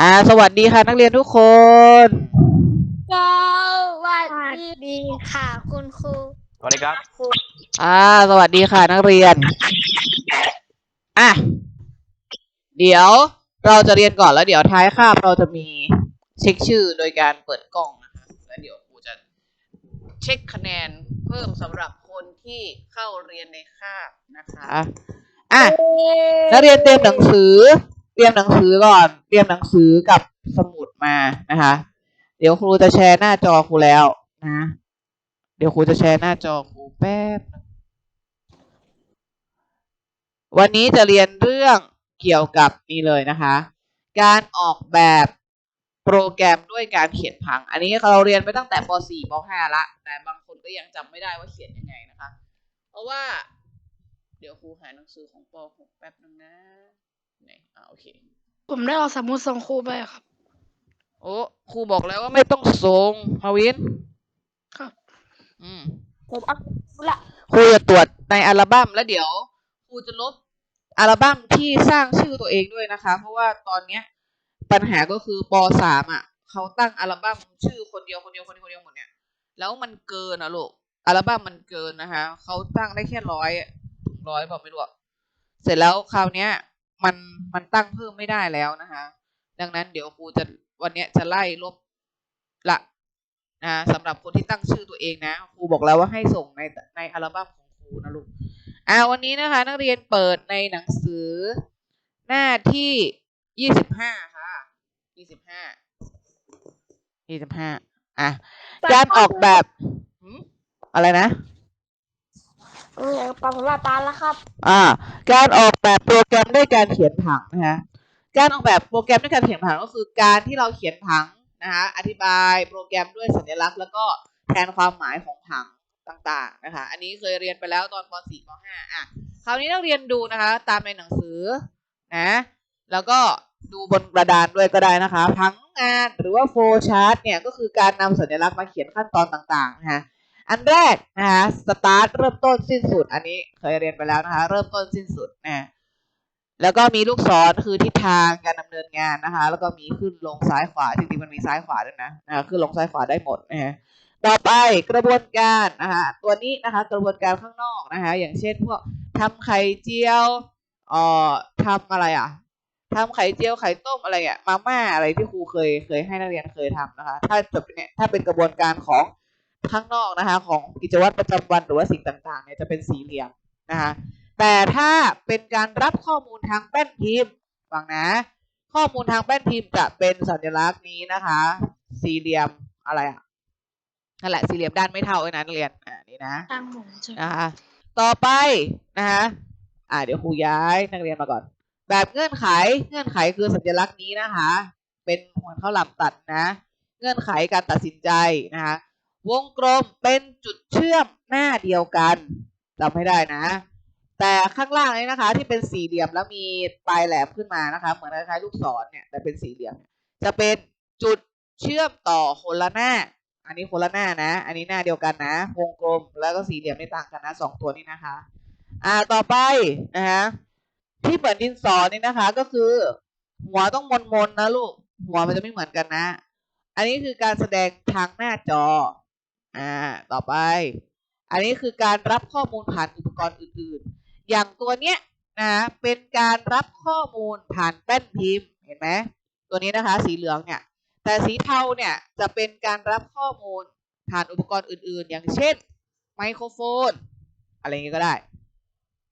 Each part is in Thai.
อ่า สวัสดีค่ะ นักเรียนทุกคน สวัสดีค่ะ คุณครูสวัสดีครับ อ่า สวัสดีค่ะ นักเรียน อะ เดี๋ยวเราจะเรียนก่อนแล้วเดี๋ยวท้ายคาบเราจะมีเช็คชื่อโดยการเปิดกล้องนะคะแล้วเดี๋ยวครูจะเช็คคะแนนเพิ่มสำหรับคนที่เข้าเรียนในคาบนะคะ อะ นักเรียนเตรียมหนังสือ เตรียมหนังสือก่อน เตรียมหนังสือกับสมุดมานะคะ เดี๋ยวครูจะแชร์หน้าจอครูแล้วนะ เดี๋ยวครูจะแชร์หน้าจอครูแป๊บ วันนี้จะเรียนเรื่องเกี่ยวกับนี่เลยนะคะ การออกแบบโปรแกรมด้วยการเขียนผัง อันนี้เราเรียนไปตั้งแต่ป .4 ป .5 ละ แต่บางคนก็ยังจำไม่ได้ว่าเขียนยังไงนะคะ เพราะว่า เดี๋ยวครูหาหนังสือของป .6 แป๊บนึงนะ ไหนอ่าโอเค ผมได้เอาสมุดส่งครูไปครับ โอ้ครูบอกแล้วว่าไม่ต้องส่งมาวินครับ อืมผมเอาละครูจะตรวจในอัลบั้มแล้วเดี๋ยวครูจะลบอัลบั้มที่สร้างชื่อตัวเองด้วยนะคะ เพราะว่าตอนเนี้ย ปัญหาก็คือปสามอะเขาตั้งอัลบั้มชื่อคนเดียวคนเดียวคนเดียวคนเดียวหมดเนี่ยแล้วมันเกินอะลูกอัลบั้มมันเกินนะคะเขาตั้งได้แค่ร้อยถึงร้อยบอกไม่รู้อะเสร็จแล้วคราวเนี้ย มันมันตั้งเพิ่มไม่ได้แล้วนะคะ ดังนั้นเดี๋ยวครูจะวันเนี้ยจะไล่ลบละนะสำหรับคนที่ตั้งชื่อตัวเองนะครูบอกแล้วว่าให้ส่งในในอัลบั้มของครูนะลูกอ่าวันนี้นะคะ นักเรียนเปิดในหนังสือหน้าที่ยี่สิบห้าค่ะยี่สิบห้ายี่สิบห้าอะการออกแบบหืมอะไรนะเออปังลาตาแล้วครับ อ่า การออกแบบโปรแกรมด้วยการเขียนผังนะคะการออกแบบโปรแกรมด้วยการเขียนผังก็คือการที่เราเขียนผังนะคะอธิบายโปรแกรมด้วยสัญลักษณ์ แล้วก็แทนความหมายของผังต่างๆนะคะ อันนี้เคยเรียนไปแล้วตอนป .4 ป .5 อะ คราวนี้นักเรียนดูนะคะ ตามในหนังสือนะ แล้วก็ดูบนกระดานด้วยก็ได้นะคะ ผังงานหรือว่าโฟชาร์ตเนี่ยก็คือการนำสัญลักษณ์มาเขียนขั้นตอนต่างๆนะคะ อันแรกนะคะสตาร์ทเริ่มต้นสิ้นสุด อันนี้เคยเรียนไปแล้วนะคะ เริ่มต้นสิ้นสุดนะแล้วก็มีลูกศรคือทิศทางการดำเนินงานนะคะ แล้วก็มีขึ้นลงซ้ายขวาจริงๆมันมีซ้ายขวาด้วยนะนะคะขึ้นลงซ้ายขวาได้หมดนะฮะต่อไปกระบวนการนะคะตัวนี้นะคะกระบวนการข้างนอกนะคะอย่างเช่นพวกทำไข่เจียวเอ่อทำอะไรอะทำไข่เจียวไข่ต้มอะไรอะมาม่าอะไรที่ครูเคยเคยให้นักเรียนเคยทำนะคะ ถ้าจะเป็นเนี่ยถ้าเป็นกระบวนการของ ข้างนอกนะคะ ของกิจวัตรประจำวันหรือว่าสิ่งต่างๆเนี่ยจะเป็นสี่เหลี่ยมนะคะแต่ถ้าเป็นการรับข้อมูลทางแป้นพิมพ์ฟังนะ ข้อมูลทางแป้นพิมพ์จะเป็นสัญลักษณ์นี้นะคะ สี่เหลี่ยมอะไรอะนั่นแหละสี่เหลี่ยมด้านไม่เท่าไอ้นั้นเรียนอ่านี่นะตั้งหมูใช่ไหมนะคะต่อไปนะคะอ่าเดี๋ยวครูย้ายนักเรียนมาก่อน แบบเงื่อนไขเงื่อนไขคือสัญลักษณ์นี้นะคะ เป็นหัวข้าวหลามตัดนะ เงื่อนไขการตัดสินใจนะคะ วงกลมเป็นจุดเชื่อมหน้าเดียวกันจำให้ได้นะ แต่ข้างล่างนี้นะคะ ที่เป็นสี่เหลี่ยมแล้วมีปลายแหลมขึ้นมานะคะ เหมือนคล้ายๆลูกศรเนี่ยแต่เป็นสี่เหลี่ยม จะเป็นจุดเชื่อมต่อคนละหน้า อันนี้คนละหน้านะ อันนี้หน้าเดียวกันนะ วงกลมแล้วก็สี่เหลี่ยมไม่ต่างกันนะสองตัวนี้นะคะ อ่าต่อไปนะคะที่เหมือนดินสอนี่นะคะ ก็คือ หัวต้องมนมนๆนะลูกหัวมันจะไม่เหมือนกันนะ อันนี้คือการแสดงทางหน้าจอ อ่าต่อไป อันนี้คือการรับข้อมูลผ่านอุปกรณ์อื่นๆ อย่างตัวเนี้ยนะเป็นการรับข้อมูลผ่านแป้นพิมพ์เห็นไหมตัวนี้นะคะ สีเหลืองเนี่ย แต่สีเทาเนี่ยจะเป็นการรับข้อมูลผ่านอุปกรณ์อื่นๆ อย่างเช่น ไมโครโฟน อะไรอย่างงี้ก็ได้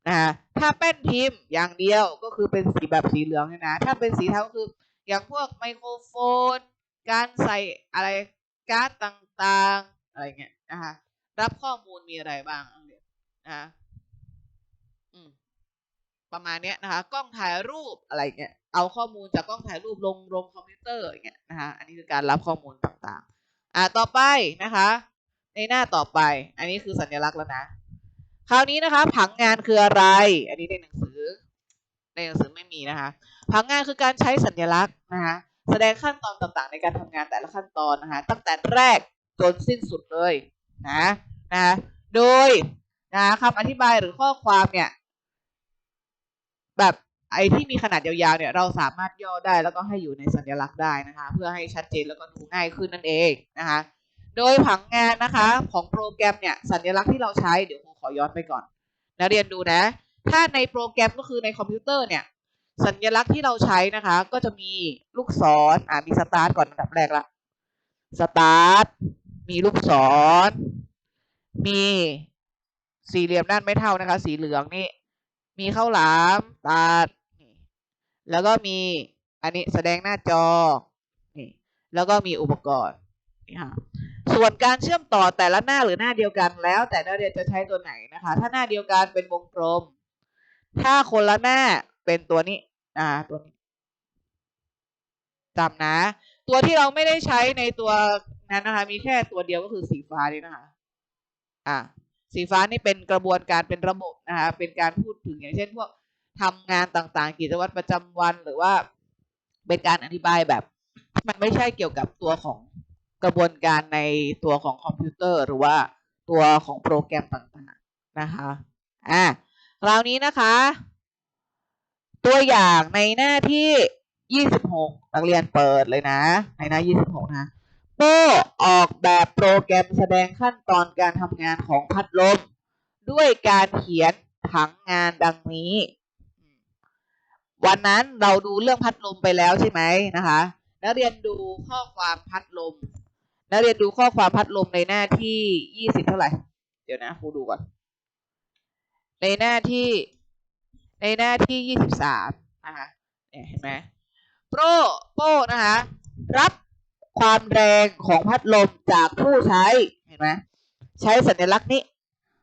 นะถ้าแป้นพิมพ์อย่างเดียวก็คือเป็นสีแบบสีเหลืองเนี่ยนะ ถ้าเป็นสีเทาคืออย่างพวกไมโครโฟน การใส่อะไรการ์ดต่างๆ อะไรเงี้ยนะคะรับข้อมูลมีอะไรบ้างเนี่ยนะคะอืมประมาณเนี้ยนะคะ กล้องถ่ายรูปอะไรเงี้ยเอาข้อมูลจากกล้องถ่ายรูปลงลงคอมพิวเตอร์อย่างเงี้ยนะคะอันนี้คือการรับข้อมูลต่างๆ อ่าต่อไปนะคะ ในหน้าต่อไป อันนี้คือสัญลักษณ์แล้วนะ คราวนี้นะคะ ผังงานคืออะไร อันนี้ในหนังสือ ในหนังสือไม่มีนะคะ ผังงานคือการใช้สัญลักษณ์นะคะแสดงขั้นตอนต่างๆ ในการทำงานแต่ละขั้นตอนนะคะตั้งแต่แรก จนสิ้นสุดเลยนะนะโดยนะคำอธิบายหรือข้อความเนี่ย แบบไอ้ที่มีขนาดยาวๆเนี่ย เราสามารถย่อได้แล้วก็ให้อยู่ในสัญลักษณ์ได้นะคะ เพื่อให้ชัดเจนแล้วก็ดูง่ายขึ้นนั่นเองนะคะ โดยผังงานนะคะของโปรแกรมเนี่ย สัญลักษณ์ที่เราใช้เดี๋ยวครูขอย้อนไปก่อนนักเรียนดูนะ ถ้าในโปรแกรมก็คือในคอมพิวเตอร์เนี่ย สัญลักษณ์ที่เราใช้นะคะ ก็จะมีลูกศรอ่ามีสตาร์ทก่อนอันดับแรกละสตาร์ท มีลูกศร มีสี่เหลี่ยมด้านไม่เท่านะคะ สีเหลืองนี่ มีข้าวหลามตัดนี่แล้วก็มีอันนี้แสดงหน้าจอนี่แล้วก็มีอุปกรณ์นี่ค่ะส่วนการเชื่อมต่อแต่ละหน้าหรือหน้าเดียวกันแล้ว แต่นักเรียนจะใช้ตัวไหนนะคะ ถ้าหน้าเดียวกันเป็นวงกลม ถ้าคนละหน้าเป็นตัวนี้ อ่า ตัวนี้จำนะ ตัวที่เราไม่ได้ใช้ในตัว นั้นนะคะ มีแค่ตัวเดียวก็คือสีฟ้านี่นะคะ อ่า สีฟ้านี่เป็นกระบวนการเป็นระบบนะคะ เป็นการพูดถึงอย่างเช่นพวกทำงานต่างๆ กิจวัตรประจำวันหรือว่าเป็นการอธิบายแบบ มันไม่ใช่เกี่ยวกับตัวของกระบวนการในตัวของคอมพิวเตอร์ หรือว่าตัวของโปรแกรมต่างๆนะคะ อ่าคราวนี้นะคะ ตัวอย่างในหน้าที่ 26นักเรียนเปิดเลยนะ ในหน้า 26 นะ โป้ออกแบบโปรแกรมแสดงขั้นตอนการทำงานของพัดลม ด้วยการเขียนผังงานดังนี้ วันนั้นเราดูเรื่องพัดลมไปแล้วใช่ไหมนะคะนักเรียนดูข้อความพัดลมนักเรียนดูข้อความพัดลมในหน้าที่20เท่าไหร่ เดี๋ยวนะครูดูก่อน ในหน้าที่ในหน้าที่23นะคะเนี่ยเห็นไหมโปรโปนะคะรับ ความแรงของพัดลมจากผู้ใช้เห็นไหมใช้สัญลักษณ์นี้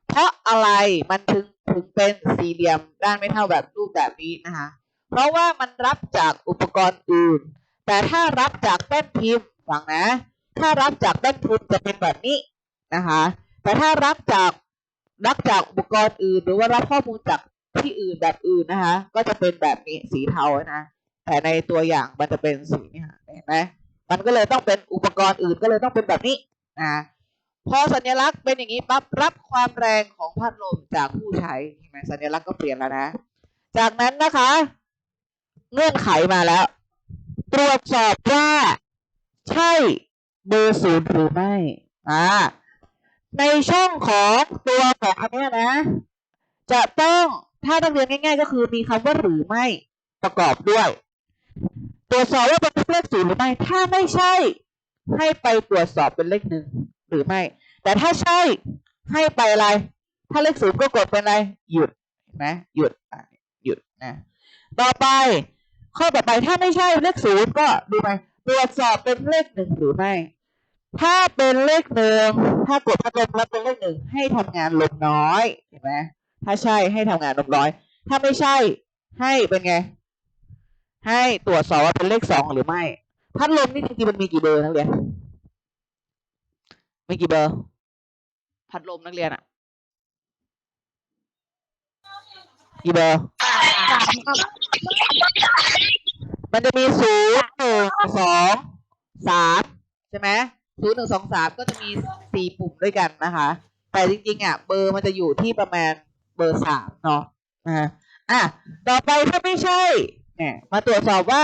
เพราะอะไรมันถึงถึงเป็นสี่เหลี่ยมด้านไม่เท่าแบบรูปแบบนี้นะคะเพราะว่ามันรับจากอุปกรณ์อื่น แต่ถ้ารับจากแป้นพิมพ์ฟังนะ ถ้ารับจากแป้นพิมพ์จะเป็นแบบนี้นะคะ แต่ถ้ารับจากรับจากอุปกรณ์อื่น หรือว่ารับข้อมูลจากที่อื่นแบบอื่นนะคะ ก็จะเป็นแบบนี้สีเทานะ แต่ในตัวอย่างมันจะเป็นสีนี่ค่ะเห็นไหม มันก็เลยต้องเป็นอุปกรณ์อื่นก็เลยต้องเป็นแบบนี้นะพอสัญลักษณ์เป็นอย่างนี้ปั๊บรับความแรงของพัดลมจากผู้ใช้เห็นไหมสัญลักษณ์ก็เปลี่ยนแล้วนะ จากนั้นนะคะ เงื่อนไขมาแล้ว ตรวจสอบว่า ใช่เบอร์ศูนย์หรือไม่อ่าในช่องของตัวของอันนี้นะ จะต้องถ้านักเรียนง่าย ๆ ก็คือมีคำว่าหรือไม่ประกอบด้วย ตรวจสอบว่าเป็นเลขศูนย์หรือไม่ ถ้าไม่ใช่ ให้ไปตรวจสอบเป็นเลขหนึ่งหรือไม่ แต่ถ้าใช่ให้ไปอะไร ถ้าเลขศูนย์ก็กดเป็นอะไร หยุดเห็นไหมหยุดหยุดนะต่อไป ข้อต่อไปถ้าไม่ใช่เลขศูนย์ก็ดูไปตรวจสอบเป็นเลขหนึ่งหรือไม่ ถ้าเป็นเลขหนึ่งถ้ากดพัดลมแล้วเป็นเลขหนึ่งให้ทำงานลมน้อยเห็นไหมถ้าใช่ให้ทำงานลมน้อย ถ้าไม่ใช่ให้เป็นไง ให้ตรวจสอบว่าเป็นเลขสองหรือไม่ พัดลมนี่จริงๆมันมีกี่เบอร์นักเรียนมีกี่เบอร์ พัดลมนักเรียนอะกี่เบอร์ มันจะมีศูนย์หนึ่งสองสามใช่ไหมศูนย์หนึ่งสองสามก็จะมีสี่ปุ่มด้วยกันนะคะ แต่จริงๆอะเบอร์มันจะอยู่ที่ประมาณเบอร์สามเนาะอ่าอะต่อไปถ้าไม่ใช่เมาตรวจสอบว่า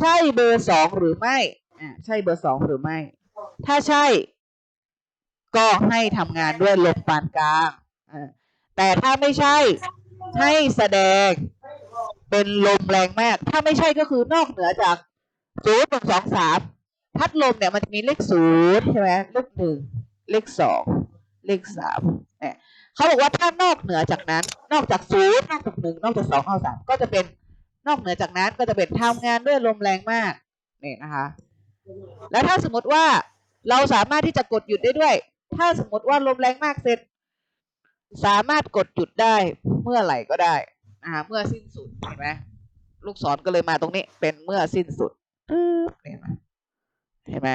ใช่เบอร์สองหรือไม่อ่าใช่เบอร์สองหรือไม่ ถ้าใช่ ก็ให้ทำงานด้วยลมปานกลางอ่าแต่ถ้าไม่ใช่ให้แสดงเป็นลมแรงมาก ถ้าไม่ใช่ก็คือนอกเหนือจากศูนย์หนึ่งสองสามพัดลมเนี่ยมันจะมีเลขศูนย์ใช่ไหมเลขหนึ่งเลขสองเลขสามเนี่ยเขาบอกว่าถ้านอกเหนือจากนั้น นอกจากศูนย์นอกจากหนึ่งนอกจากสองนอกจากสามก็จะเป็น นอกเหนือจากนั้นก็จะเป็นทำงานด้วยลมแรงมากนี่นะคะ แล้วถ้าสมมติว่าเราสามารถที่จะกดหยุดได้ด้วย ถ้าสมมติว่าลมแรงมากเสร็จ สามารถกดหยุดได้เมื่อไหร่ก็ได้อ่าเมื่อสิ้นสุดเห็นไหมลูกศรก็เลยมาตรงนี้ เป็นเมื่อสิ้นสุดเห็นไหมเห็นไหม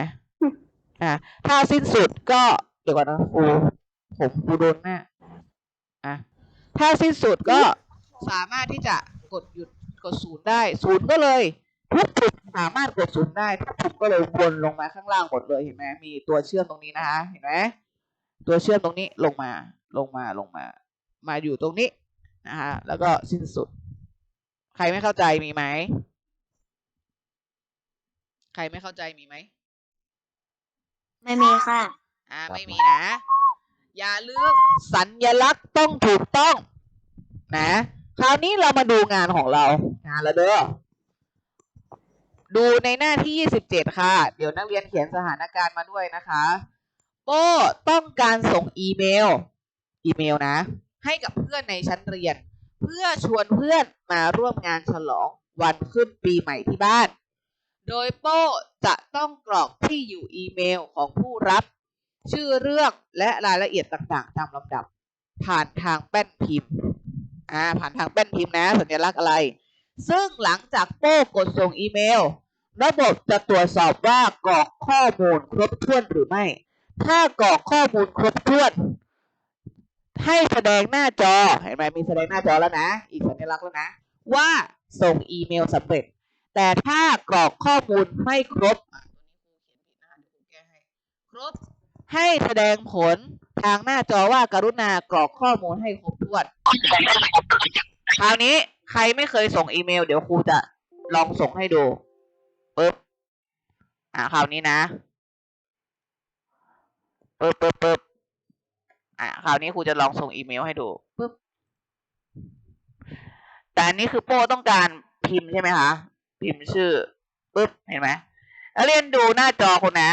อ่าถ้าสิ้นสุดก็เดี๋ยวก่อนนะครูผมครูโดนแน่อะถ้าสิ้นสุดก็สามารถที่จะกดหยุด ดศูนย์ได้ศูนย์ก็เลยทุกจุดสามารถกดศูนย์ได้ทุกจุดก็เลยวนลงมาข้างล่างหมดเลยเห็นไหมมีตัวเชื่อมตรงนี้นะคะเห็นไหมตัวเชื่อมตรงนี้ลงมาลงมาลงมา มาอยู่ตรงนี้นะฮะแล้วก็สิ้นสุด ใครไม่เข้าใจมีไหมใครไม่เข้าใจมีไหมไม่มีค่ะอ่าไม่มีนะ อย่าลืมสัญลักษณ์ต้องถูกต้อง นะ คราวนี้เรามาดูงานของเรา งานละเด้อ ดูในหน้าที่ 27 ค่ะ เดี๋ยวนักเรียนเขียนสถานการณ์มาด้วยนะคะโป้ต้องการส่งอีเมล อีเมลนะ ให้กับเพื่อนในชั้นเรียน เพื่อชวนเพื่อนมาร่วมงานฉลองวันขึ้นปีใหม่ที่บ้าน โดยโป้จะต้องกรอกที่อยู่อีเมลของผู้รับ ชื่อเรื่องและรายละเอียดต่างๆ ตามลำดับ ผ่านทางแป้นพิมพ์ อ่าผ่านทางแป้นพิมพ์นะ สัญลักษณ์อะไร ซึ่งหลังจากโป้กดส่งอีเมล ระบบจะตรวจสอบว่ากรอกข้อมูลครบถ้วนหรือไม่ ถ้ากรอกข้อมูลครบถ้วน ให้แสดงหน้าจอเห็นไหมมีแสดงหน้าจอแล้วนะ อีกสัญลักษณ์แล้วนะ ว่าส่งอีเมลสำเร็จ แต่ถ้ากรอกข้อมูลไม่ครบครบให้แสดงผล ทางหน้าจอว่ากรุณากรอกข้อมูลให้ครบถ้วน คราวนี้ใครไม่เคยส่งอีเมล เดี๋ยวครูจะลองส่งให้ดูปึ๊บอ่าคราวนี้นะปึ๊บปึ๊บปึ๊บอ่าคราวนี้ครูจะลองส่งอีเมลให้ดูปึ๊บแต่อันนี้คือโป้ต้องการพิมพ์ใช่ไหมคะพิมพ์ชื่อปึ๊บเห็นไหมเรียนดูหน้าจอคุณนะ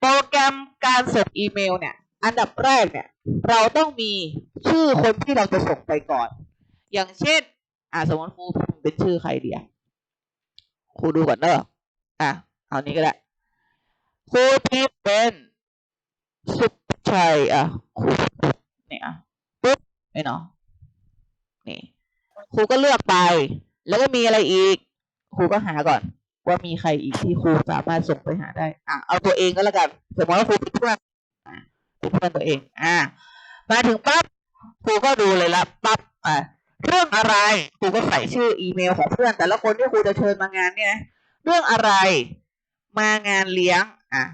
โปรแกรมการส่งอีเมลเนี่ย อันดับแรกเนี่ย เราต้องมีชื่อคนที่เราจะส่งไปก่อน อย่างเช่น อ่าสมมติครูพิมพ์เป็นชื่อใครเดียวครูดูก่อนเนอะอะเอานี้ก็ได้ครูพิมพ์เป็นสุภชัยอะครูเนี่ยปุ๊บไม่เนาะนี่ครูก็เลือกไป แล้วก็มีอะไรอีก ครูก็หาก่อน ว่ามีใครอีกที่ครูสามารถส่งไปหาได้ อะเอาตัวเองก็แล้วกัน สมมติว่าครูเป็นเพื่อน เพื่อนตัวเอง อะมาถึงปั๊บครูก็ดูเลยละปั๊บอะเรื่องอะไรครูก็ใส่ชื่ออีเมลของเพื่อนแต่ละคนที่ครูจะเชิญมางานเนี่ยนะเรื่องอะไรมางานเลี้ยง อะ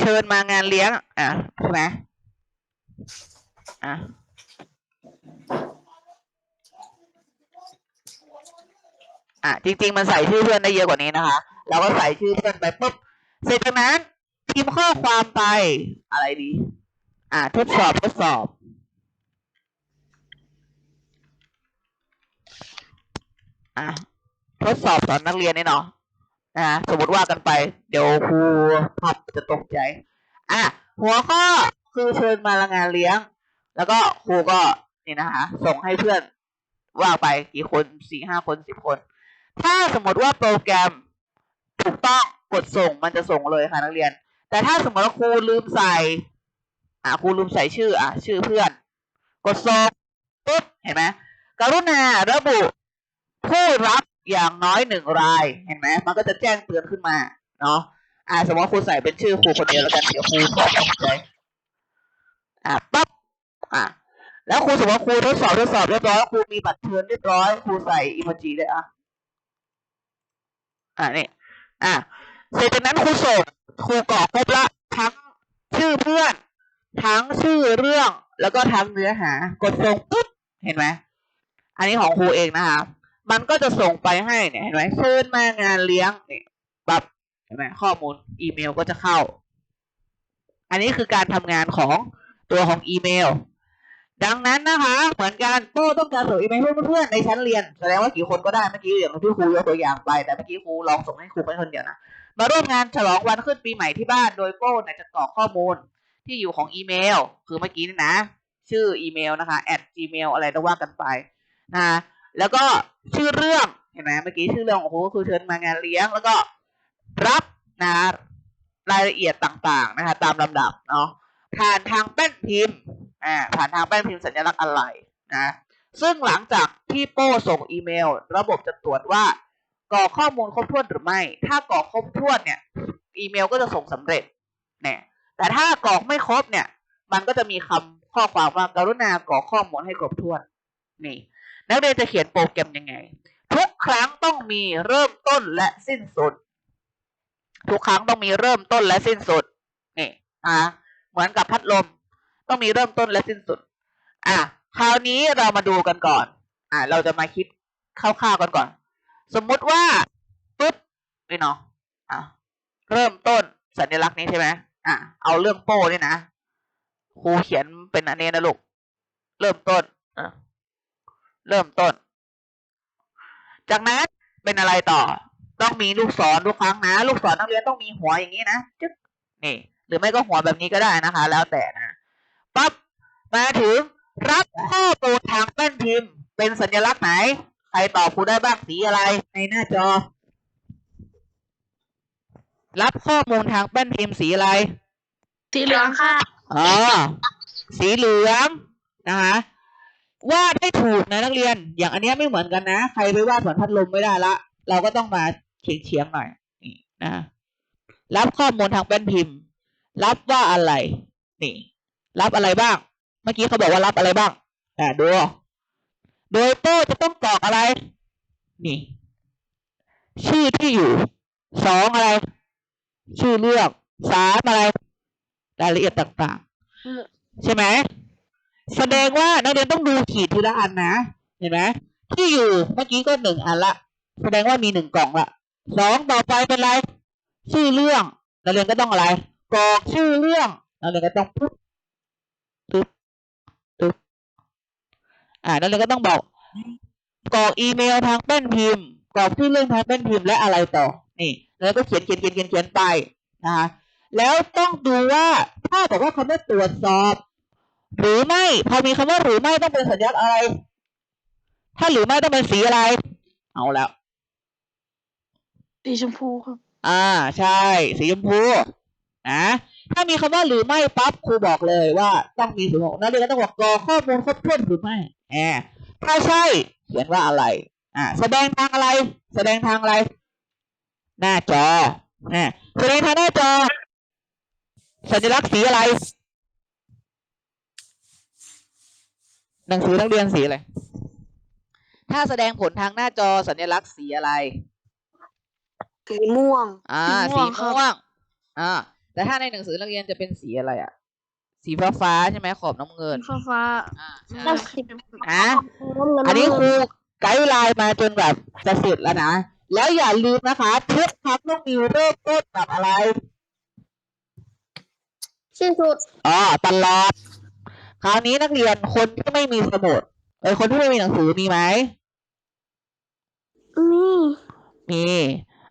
เชิญมางานเลี้ยง อะใช่ไหมอะอะจริง ๆ มันใส่ชื่อเพื่อนได้เยอะกว่านี้นะคะเราก็ใส่ชื่อเพื่อนไปปุ๊บเสร็จจากนั้น พิมพ์ข้อความไป อะไรดี อะทดสอบทดสอบ อะทดสอบสอนนักเรียนนี่เนาะนะสมมติว่ากันไป เดี๋ยวครูพับจะตกใจ อะ หัวข้อคือเชิญมาละงานเลี้ยง แล้วก็ครูก็นี่นะคะ ส่งให้เพื่อนว่าไปกี่คนสี่ห้าคนสิบคน ถ้าสมมติว่าโปรแกรมถูกต้องกดส่งมันจะส่งเลยค่ะนักเรียน แต่ถ้าสมมติว่าครูลืมใส่ อะครูลืมใส่ชื่อ อะ ชื่อเพื่อน กดส่งปุ๊บเห็นไหมกรุณาระบุผู้รับอย่างน้อยหนึ่งราย เห็นไหมมันก็จะแจ้งเตือนขึ้นมา เนาะอะสมมติว่าครูใส่เป็นชื่อครูคนเดียวแล้วกันเดี๋ยวครูขอตกใจอะปั๊บอะแล้วครูสมมติว่าครูทดสอบทดสอบเรียบร้อยครูมีบัตรเชิญเรียบร้อยครูใส่อีโมจิเลยอะอ่านี่อะเสร็จจากนั้นครูส่ง ครูกรอกครบละทั้งชื่อเพื่อน ทั้งชื่อเรื่อง แล้วก็ทั้งเนื้อหา กดส่งปุ๊บเห็นไหมอันนี้ของครูเองนะคะมันก็จะส่งไปให้เนี่ยเห็นไหมเชิญมางานเลี้ยงนี่ปั๊บเห็นไหมข้อมูลอีเมลก็จะเข้า อันนี้คือการทำงานของตัวของอีเมล ดังนั้นนะคะ เหมือนกันโป้ต้องการส่งอีเมลให้เพื่อนๆในชั้นเรียน แสดงว่ากี่คนก็ได้เมื่อกี้อย่างที่ครูยกตัวอย่างไปแต่เมื่อกี้ครูลองส่งให้ครูไปคนเดียวนะ มาร่วมงานฉลองวันขึ้นปีใหม่ที่บ้านโดยโป้เนี่ยจะกรอกข้อมูลที่อยู่ของอีเมล คือเมื่อกี้นี่นะ ชื่ออีเมลนะคะ at gmail อะไรต้องว่ากันไปนะแล้วก็ชื่อเรื่องเห็นไหมเมื่อกี้ชื่อเรื่องของครูก็คือเชิญมางานเลี้ยง แล้วก็รับนะรายละเอียดต่างๆนะคะ ตามลำดับเนาะผ่านทางแป้นพิมพ์อ่าผ่านทางแป้นพิมพ์สัญลักษณ์อะไรนะซึ่งหลังจากที่โป้ส่งอีเมล ระบบจะตรวจว่า กรอกข้อมูลครบถ้วนหรือไม่ ถ้ากรอกครบถ้วนเนี่ย อีเมลก็จะส่งสำเร็จเนี่ยแต่ถ้ากรอกไม่ครบเนี่ย มันก็จะมีคำข้อความว่ากรุณากรอกข้อมูลให้ครบถ้วนนี่นักเรียนจะเขียนโปรแกรมยังไง ทุกครั้งต้องมีเริ่มต้นและสิ้นสุด ทุกครั้งต้องมีเริ่มต้นและสิ้นสุดนี่อะเหมือนกับพัดลม ต้องมีเริ่มต้นและสิ้นสุด อะคราวนี้เรามาดูกันก่อน อ่าเราจะมาคิดคร่าวๆกันก่อน สมมุติว่าปุ๊บนี่เนาะอะเริ่มต้นสัญลักษณ์นี้ใช่ไหมอะเอาเรื่องโป้นี่นะครูเขียนเป็นอันนี้นะลูกเริ่มต้นอะเริ่มต้น จากนั้นเป็นอะไรต่อ ต้องมีลูกศรทุกครั้งนะ ลูกศรนักเรียนต้องมีหัวอย่างนี้นะจึ๊กนี่ หรือไม่ก็หัวแบบนี้ก็ได้นะคะ แล้วแต่นะปั๊บมาถึงรับข้อมูลทางแป้นพิมพ์ เป็นสัญลักษณ์ไหน ใครตอบครูได้บ้างสีอะไรในหน้าจอ รับข้อมูลทางแป้นพิมพ์สีอะไร สีเหลืองค่ะอ๋อสีเหลืองนะคะวาดให้ถูกนะนักเรียน อย่างอันเนี้ยไม่เหมือนกันนะ ใครไปวาดเหมือนพัดลมไม่ได้ละ เราก็ต้องมาเฉียงเฉียงๆหน่อยนี่นะรับข้อมูลทางแป้นพิมพ์ รับว่าอะไร นี่ รับอะไรบ้าง เมื่อกี้เขาบอกว่ารับอะไรบ้างอ่าดู โดยโต้จะต้องกรอกอะไร นี่ ชื่อที่อยู่สองอะไร ชื่อเรื่องสามอะไร รายละเอียดต่างๆ ใช่ไหมแสดงว่านักเรียนต้องดูขีดทีละอันนะเห็นไหมที่อยู่เมื่อกี้ก็หนึ่งอันละ แสดงว่ามีหนึ่งกล่องละสองต่อไปเป็นอะไร ชื่อเรื่องนักเรียนก็ต้องอะไรกรอกชื่อเรื่องนักเรียนก็ต้องปุ๊บปุ๊บปุ๊บ อ่า นักเรียนก็ต้องบอกกรอกอีเมลทางแป้นพิมพ์กรอกชื่อเรื่องทางแป้นพิมพ์และอะไรต่อ นี่ แล้วก็เขียนเขียนเขียนเขียนเขียนไปนะคะแล้วต้องดูว่าถ้าบอกว่าคำว่าตรวจสอบ หรือไม่พอมีคำว่าหรือไม่ต้องเป็นสัญลักษณ์อะไร ถ้าหรือไม่ต้องเป็นสีอะไร เอาแล้วสีชมพูครับ อ่า ใช่ สีชมพูนะถ้ามีคำว่าหรือไม่ปั๊บครูบอกเลยว่าต้องมีสีชมพูนักเรียนก็ต้องบอกกรอกข้อมูลครบถ้วนหรือไม่แอบถ้าใช่เขียนว่าอะไร อ่า แสดงทางอะไร แสดงทางอะไร หน้าจอนะแสดงทางหน้าจอ สัญลักษณ์สีอะไร หนังสือนักเรียนสีอะไร ถ้าแสดงผลทางหน้าจอสัญลักษณ์สีอะไร สีม่วง อ่า สีสีม่วงครับม่วง อ่า แต่ถ้าในหนังสือนักเรียนจะเป็นสีอะไรอะ สีฟ้าฟ้าๆใช่ไหมขอบน้ำเงินฟ้าฟ้าอ่าใช่น้ำสีอะอันนี้ครูไกด์ไลน์มาจนแบบจะสุดแล้วนะ แล้วอย่าลืมนะคะทุกครั้งต้องมีเริ่มต้นกับอะไรชื่อสุดอ๋อตลอด คราวนี้นักเรียนคนที่ไม่มีสมุดเออคนที่ไม่มีหนังสือมีไหมนี่มี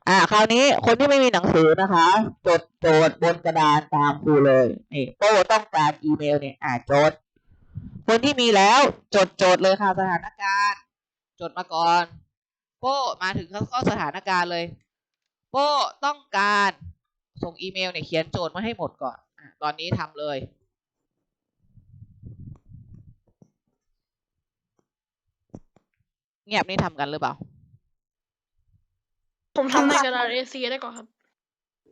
อ่า คราวนี้คนที่ไม่มีหนังสือนะคะ จดโจทย์บนกระดานตามครูเลยนี่โป้ต้องการอีเมลเนี่ย อ่าจด คนที่มีแล้วจดโจทย์เลยค่ะสถานการณ์ จดมาก่อน โป้มาถึงข้อสถานการณ์เลย โป้ต้องการส่งอีเมลเนี่ยเขียนโจทย์มาให้หมดก่อนอะตอนนี้ทำเลยเงียบนี่ทำกันหรือเปล่า ผมทำในกระดาษ A4 ได้ก่อนครับ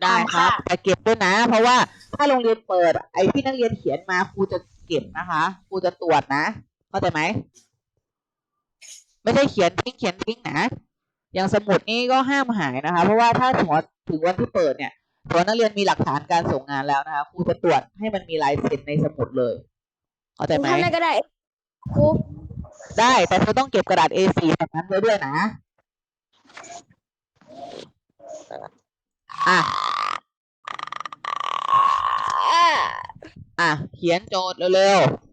ได้ครับแต่เก็บด้วยนะ เพราะว่าถ้าโรงเรียนเปิด ไอที่นักเรียนเขียนมาครูจะเก็บนะคะครูจะตรวจนะเข้าใจไหมไม่ใช่เขียนทิ้งเขียนทิ้งนะอย่างสมุดนี่ก็ห้ามหายนะคะ เพราะว่าถ้าถึงวันถึงวันที่เปิดเนี่ยถือว่านักเรียนมีหลักฐานการส่งงานแล้วนะคะครูจะตรวจให้มันมีลายเซ็นในสมุดเลยเข้าใจไหมทำได้ก็ได้ครูได้แต่เธอต้องเก็บกระดาษ A4 แบบนั้นไว้ด้วยนะ อะ อะ เขียนโจทย์เร็วๆ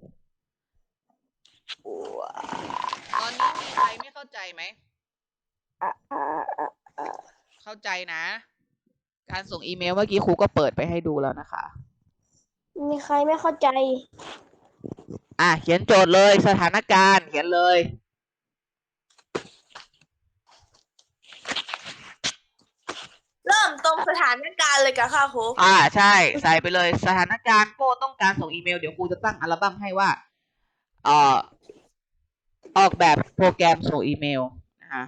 ตอนนี้มีใครไม่เข้าใจไหม เข้าใจนะ การส่งอีเมลเมื่อกี้ครูก็เปิดไปให้ดูแล้วนะคะ มีใครไม่เข้าใจ อะ เขียนโจทย์เลย สถานการณ์ เขียนเลย เริ่มตรงสถานการณ์เลยกับค่ะครูอ่าใช่ ใส่ไปเลยสถานการณ์โป้ต้องการส่งอีเมล เดี๋ยวครูจะตั้งอัลบั้มให้ว่าเอ่อออกแบบโปรแกรมส่งอีเมลนะคะ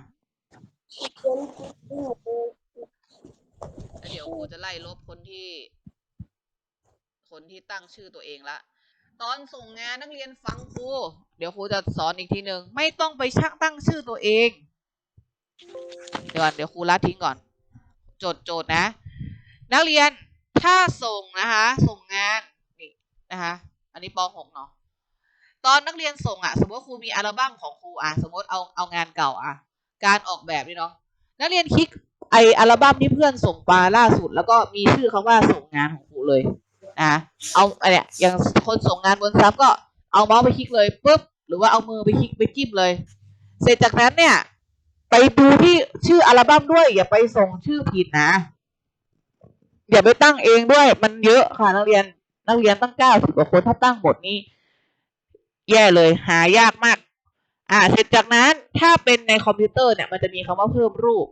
แล้วเดี๋ยวครูจะไล่ลบคนที่ คนที่ตั้งชื่อตัวเองละ ตอนส่งงานนักเรียนฟังครู เดี๋ยวครูจะสอนอีกทีหนึ่งไม่ต้องไปชักตั้งชื่อตัวเอง เดี๋ยวก่อนเดี๋ยวครูละทิ้งก่อนโจทย์โจทย์นะ นักเรียนถ้าส่งนะคะ ส่งงานนี่นะคะอันนี้ป .6 เนาะตอนนักเรียนส่งอะสมมติว่าครูมีอัลบั้มของครูอะสมมติเอาเอางานเก่าอะการออกแบบนี่เนาะนักเรียนคลิกไออัลบั้มที่เพื่อนส่งมาล่าสุด แล้วก็มีชื่อคำว่าส่งงานของครูเลยนะเอาไอเนี่ยอย่างคนส่งงานบนซับก็เอาเมาส์ไปคลิกเลยปุ๊บหรือว่าเอามือไปคลิกไปจิ้มเลย เสร็จจากนั้นเนี่ย ไปดูที่ชื่ออัลบั้มด้วย อย่าไปส่งชื่อผิดนะ อย่าไปตั้งเองด้วย มันเยอะค่ะนักเรียน นักเรียนตั้งเก้าสิบกว่าคนถ้าตั้งหมดนี้ แย่เลย หายากมาก อ่า เสร็จจากนั้นถ้าเป็นในคอมพิวเตอร์เนี่ยมันจะมีคำว่าเพิ่มรูป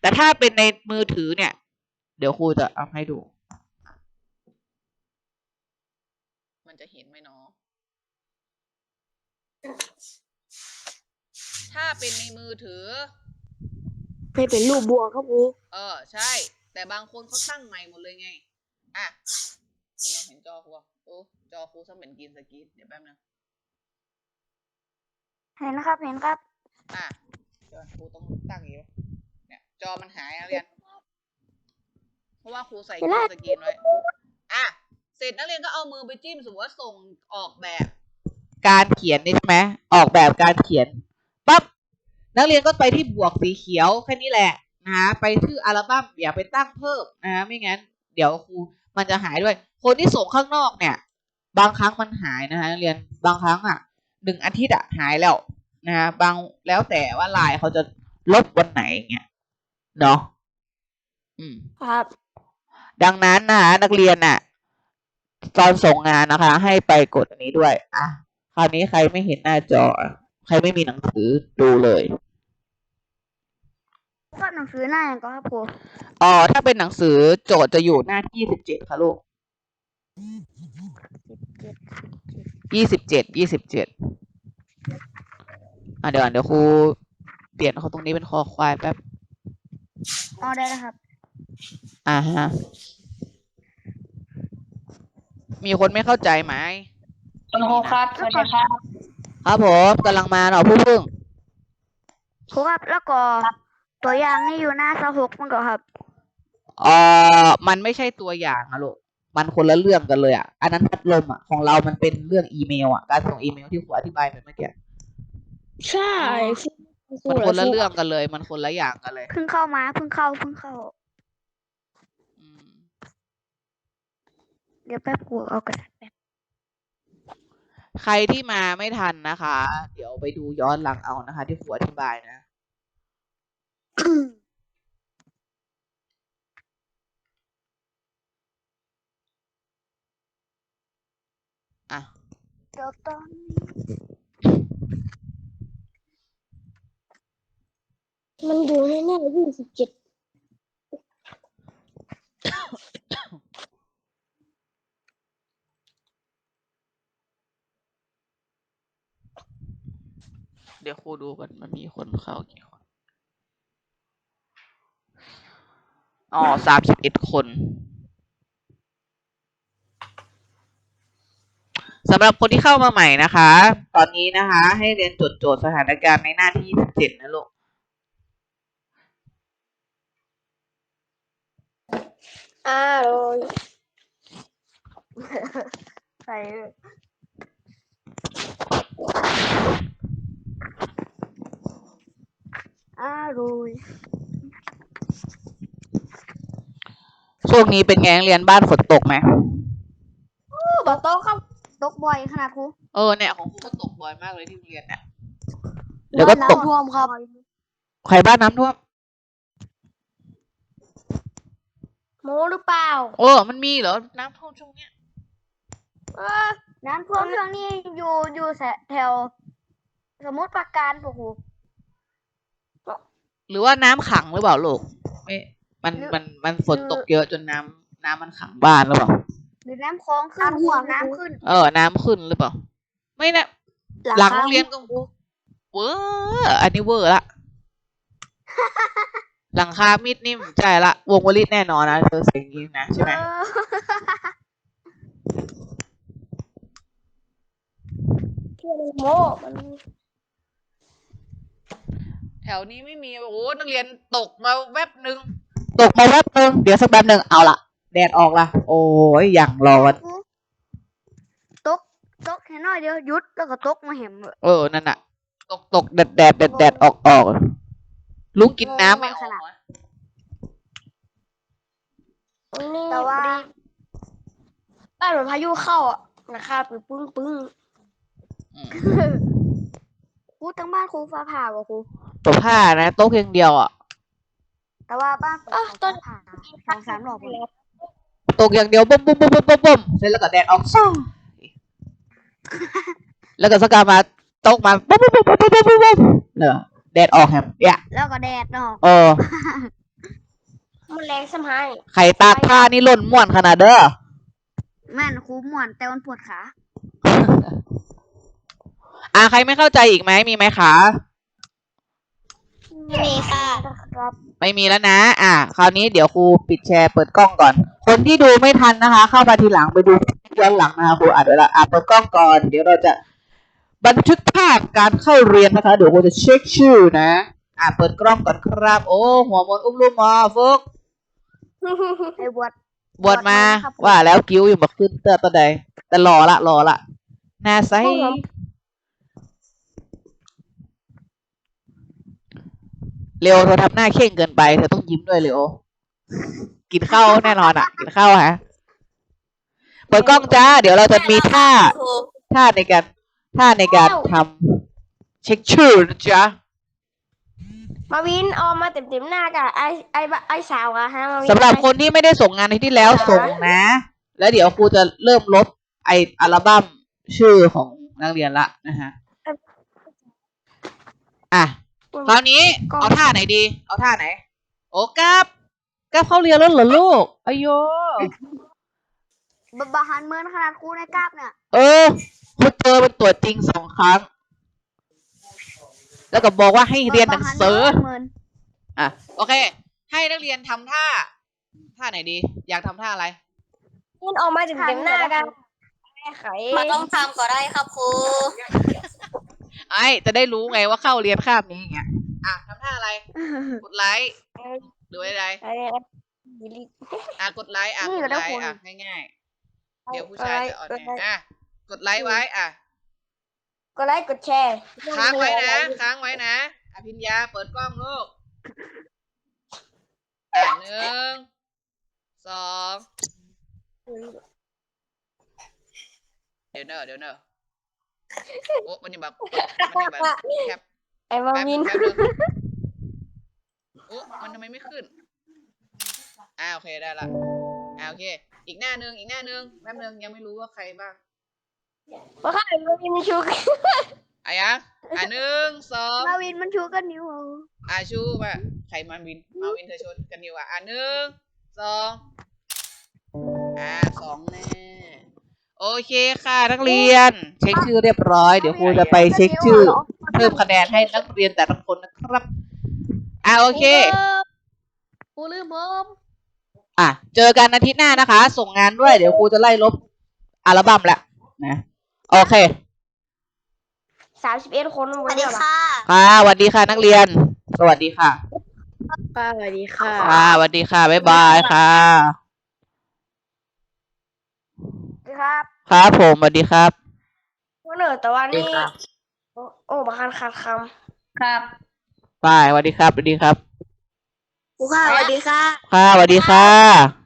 แต่ถ้าเป็นในมือถือเนี่ย เดี๋ยวครูจะเอาให้ดู มันจะเห็นไหมเนาะ ถ้าเป็นในมือถือ ให้เป็นรูปบัวครับครูเออ ใช่ แต่บางคนเขาตั้งใหม่หมดเลยไง อะนี่เราเห็นจอครูอะโอ้จอครูต้องเป็นกรีนสกรีนเดี๋ยวแป๊บนึงเห็นนะครับเห็นครับ อะเดี๋ยวครูต้องตั้งอย่างนี้ปะเนี่ย จอมันหายนักเรียน เพราะว่าครูใส่กรีนสกรีนไว้อะเสร็จนักเรียนก็เอามือไปจิ้มสมมติว่าส่งออกแบบ การเขียนนี่ใช่ไหมออกแบบการเขียน ปั๊บนักเรียนก็ไปที่บวกสีเขียวแค่นี้แหละนะคะไปชื่ออัลบั้มอย่าไปตั้งเพิ่มนะคะไม่งั้น เดี๋ยวครูมันจะหายด้วย คนที่ส่งข้างนอกเนี่ย บางครั้งมันหายนะคะนักเรียนบางครั้งอะหนึ่งอาทิตย์อะหายแล้วนะคะบางแล้วแต่ว่าไลน์เขาจะลบวันไหนเงี้ยเนาะอืมครับ ดังนั้นนะคะนักเรียนน่ะตอนส่งงานนะคะ ให้ไปกดอันนี้ด้วย อะ คราวนี้ใครไม่เห็นหน้าจอ ใครไม่มีหนังสือดูเลยก็หนังสือหน้าอย่างก็ครับครูอ๋อถ้าเป็นหนังสือโจทย์จะอยู่หน้าที่สิบเจ็ดค่ะลูกยี่สิบเจ็ดยี่สิบเจ็ดอะเดี๋ยวก่อนเดี๋ยวครูเปลี่ยนเขาตรงนี้เป็นคอควายแป๊บอ๋อได้แล้วครับ อ่าฮะ มีคนไม่เข้าใจไหมคุณครูครับสวัสดีครับ ครับผมกำลังมาเนาะผู้พึ่งครูครับแล้วก็ตัวอย่างนี่อยู่หน้าสหกมันก็ครับเออมันไม่ใช่ตัวอย่างอะลูกมันคนละเรื่องกันเลยอะอันนั้นพัดลมอะของเรามันเป็นเรื่องอีเมลอะการส่งอีเมลที่ครูอธิบายไปเมื่อกี้ใช่มันคนละเรื่องกันเลย มันคนละอย่างกันเลยเพิ่งเข้ามาเพิ่งเข้าเพิ่งเข้าอืมเดี๋ยวแป๊บครูเอากระดาษแป๊บ ใครที่มาไม่ทันนะคะ เดี๋ยวไปดูย้อนหลังเอานะคะ ที่ครูอธิบายนะอะเดี๋ยวตอนมันอยู่ในหน้ายี่สิบเจ็ด เดี๋ยวครูดูกันมันมีคนเข้ากี่คน อ๋อสามสิบเอ็ดคนสำหรับคนที่เข้ามาใหม่นะคะ ตอนนี้นะคะ ให้เรียนจดโจทย์สถานการณ์ในหน้าที่สิบเจ็ดนะลูกอ้าวเลยใส่ อ้าวเลยช่วงนี้เป็นไงเรียนบ้านฝนตกไหมบอกโต๊ะครับตกบ่อยขนาดครูเออเนี่ยของครูก็ตกบ่อยมากเลยที่โรงเรียนเนี่ยเดี๋ยวก็ตกน้ำท่วมครับใครบ้านน้ำท่วมโมหรือเปล่า โอ้มันมีเหรอน้ำท่วมช่วงเนี้ยเออน้ำท่วมเรื่องนี้อยู่อยู่แถว สมมติปราการปะครู หรือว่าน้ำขังหรือเปล่าลูกไม่มันหรือมันมันฝนตกเยอะจนน้ำน้ำมันขังบ้านหรือเปล่าหรือน้ำคลองขึ้นน้ำขึ้น เออ น้ำขึ้นหรือเปล่า ไม่นะหลังโรงเรียนก็เวอร์อันนี้เวอร์ละหลังคามิดนิ่มใช่ละ วงวลิตแน่นอนนะเธอเสียงอย่างนี้นะใช่ไหมเออโมมัน แถวนี้ไม่มีโอ้โหนักเรียนตกมาแวบหนึ่งตกมาแวบหนึ่งเดี๋ยวสักแป๊บหนึ่งเอาละแดดออกละโอ้ยอย่างร้อนตกตกแถให้น้อยเดียวหยุดแล้วก็ตกมาเห็นเลยเออนั่นน่ะ ตกตกแดดแดดแดดแดดออกออกลุงกินน้ำไม่ออกวะแต่ว่าบ้านเหมือนพายุเข้าอะนะครับปึ้งปึ้งปึ้งอืมค รูตั้งบ้านครูฟ้าผ่าว่ะครูตัวผ้านะโต๊ะเพียงเดียวอะแต่ว่าบ้านผมอะของต้นฟ้าผ่าสองสามรอบเลยตกอย่างเดียวบุ้มบุ้มบุ้มบุ้มบุ้มบุ้มเสร็จแล้วก็แดดออกซ่าแล้วก็สกามาตกมาบุ้มบุ้มบุ้มบุ้มบุ้มบุ้มบุ้มเนอะแดดออกแฮมเนี่ยแล้วก็แดดเนาะเออมันแรงสมัยไข่ตากผ้านี่หล่นม่วนขนาดเด้อแม่นครูม่วนแต่มันปวดขา อะใครไม่เข้าใจอีกไหมมีไหมคะไม่มีค่ะครับไม่มีแล้วนะ อะคราวนี้เดี๋ยวครูปิดแชร์เปิดกล้องก่อน คนที่ดูไม่ทันนะคะ เข้ามาทีหลังไปดูย้อนหลังนะคะครูอัดไว้และอะเปิดกล้องก่อน เดี๋ยวเราจะบันทึกภาพการเข้าเรียนนะคะ เดี๋ยวครูจะเช็คชื่อนะ อะเปิดกล้องก่อนครับ โอ้หัวมนอุ้มลูกหมอฟุกไอ้บวชบวชมาบวชมาครับว่าแล้วกิ้วอยู่มาขึ้นเตอร์ตอนใดแต่รอละรอละหน้าใส ครับ เร็วเธอทำหน้าเข่งเกินไปเธอต้องยิ้มด้วยเร็วกินข้าวแน่นอนอะ กินข้าวฮะเปิดกล้องจ้า เดี๋ยวเราจะมีท่า ท่าในการ ท่าในการทำเช็คชื่อนะจ๊ะมาวินเอามาเต็มเต็มๆหน้ากับไอไอบ้าไอสาวอะฮะมาวินสำหรับคนที่ไม่ได้ส่งงานในที่แล้วส่งนะ แล้วเดี๋ยวครูจะเริ่มลบไออัลบั้มชื่อของนักเรียนละนะฮะอะ คราวนี้เอาท่าไหนดี เอาท่าไหน โอ้กับกับเข้าเรียนแล้วเหรอลูกอายโยบบาหันเมินขนาดครูในกราบเนี่ย เออคุณเจอเป็นตัวจริงสองครั้ง แล้วก็บอกว่าให้เรียนหนังสือเมินอะโอเค ให้นักเรียนทำท่า ท่าไหนดี อยากทำท่าอะไรวินเอามาเต็มเต็มๆหน้ากันแก้ไขไมาต้องทำก็ได้ครับครูไอ้จะได้รู้ไงว่าเข้าเรียนคาบนี้อย่างเงี้ย อะทำท่าอะไร กดไลค์หรืออะไรไอ้บิลลี่อะกดไลค์อะกดไลค์อะง่ายๆ เดี๋ยวผู้ชายจะอ่อนแออะกดไลค์ไว้อะกดไลค์กดแชร์ ค้างไว้นะ ค้างไว้นะอภิญญาเปิดกล้องลูกอะหนึ่งสองเดี๋ยวเนอะเดี๋ยวเนอะโอ้มันยังแบบมันยังแบบแคปไอ้มาแป๊บวิน แป๊บนึงโอ้มันทำไมไม่ขึ้น อ่าโอเคได้ละ อ่าโอเค อีกหน้าหนึ่งอีกหน้าหนึ่งแป๊บนึงยังไม่รู้ว่าใครบ้างว่าข้าไอ้มาวินชุกอะยังอะหนึ่งสองมาวินมันชูกันนิ้วเอาอาชูมาใครมาวิน มาวินเธอชนกันดีกว่าอะหนึ่งสองอ่าสองแน่โอเคค่ะนักเรียน เช็คชื่อเรียบร้อย เดี๋ยวครูจะไปเช็คชื่อ เพิ่มคะแนนให้นักเรียนแต่ละคนนะครับ อ่าโอเค ครูลืมผมอะ เจอกันอาทิตย์หน้านะคะ ส่งงานด้วย เดี๋ยวครูจะไล่ลบอัลบั้มแล้วนะ โอเค สามสิบเอ็ดคนสวัสดีค่ะ ค่ะสวัสดีค่ะนักเรียน สวัสดีค่ะ ค่ะสวัสดีค่ะ ค่ะสวัสดีค่ะ บ๊ายบายค่ะ ครับ ครับผมสวัสดีครับ วันเนอแต่วันนี้ โอ้โอ้บัคันขาดคครับ บายสวัสดีครับสวัสดีครับครูค่ะสวัสดีค่ะ ค่ะสวัสดีค่ะ